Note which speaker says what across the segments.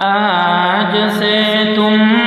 Speaker 1: أجسيتم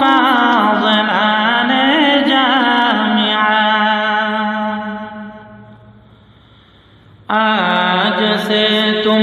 Speaker 1: فاضل آل جامعا أجسيتم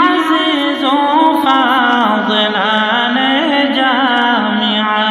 Speaker 1: عزيز فاضل آل جامعا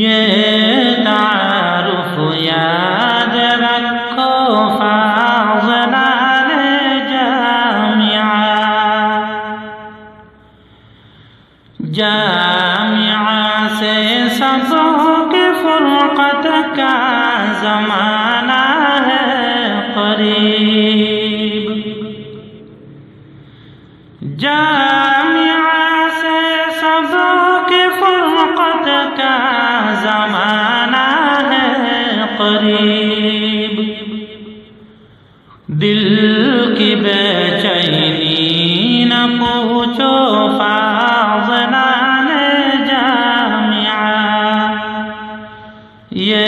Speaker 1: یہ تعارف یاد رکھو فاضلان جامعہ۔ جامعہ سے سبوں کی فرقت کا زمانہ ہے قریب۔ جامعہ دل کی بے چینی نہ پوچھو فاضلان جامعہ۔ یہ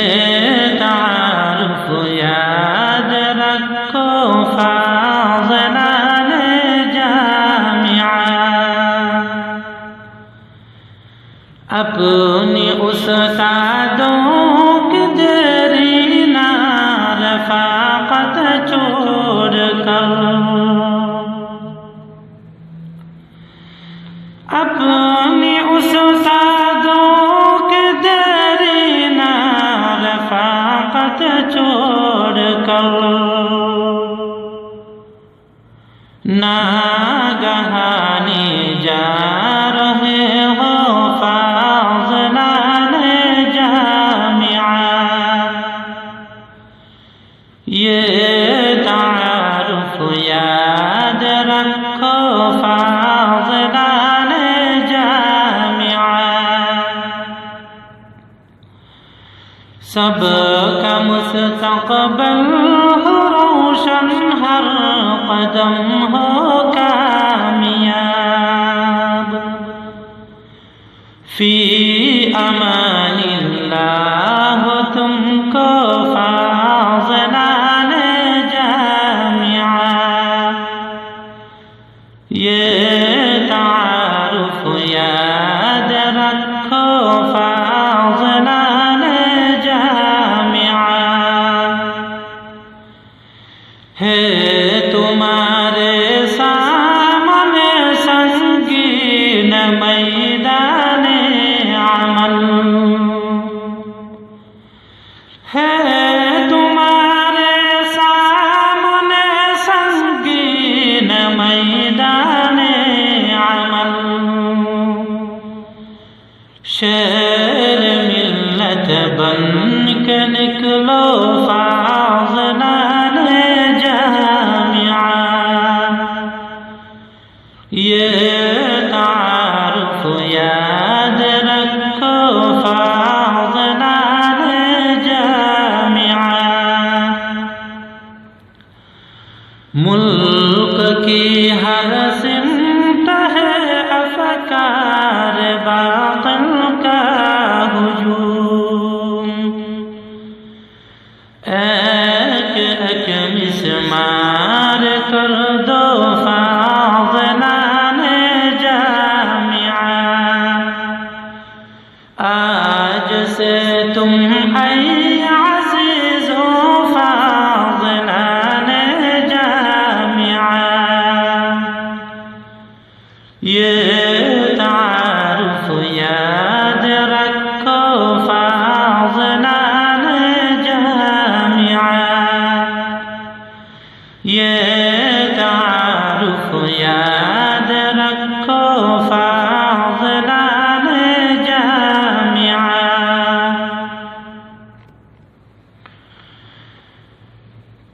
Speaker 1: تعارف یاد رکھو فاضلان جامعہ۔ اپنی استادوں کی دیری چھوڑ کر اپنی استادوں کی دیری نہ رفاقت چھوڑ کر ناگہانی جا رہے ہو سب کا مستقبل ہو روشن ہر قدم ہو کامیاب فی امان ہے تمہارے سامنے سنگین میدان عمل۔ ہے تمہارے سامنے سنگین میدان عمل۔ شیر ملت بن کے نکلو فاضلان یہ یہ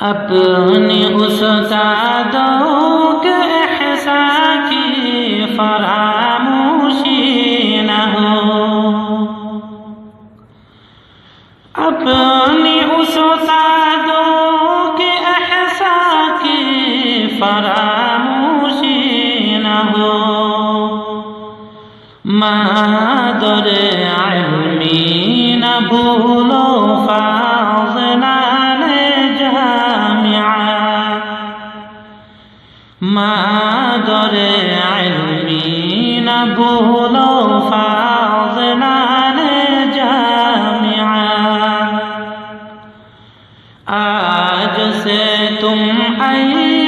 Speaker 1: اپنی استادوں کے احسا کی فراموشی نہ ہو۔ اپنی استادوں کے احسا کی فراموشی نہ ہو۔ مادر علمی نہ بھولو فاضلان মাদর আলমি না ভুলো আজ সে তুম আই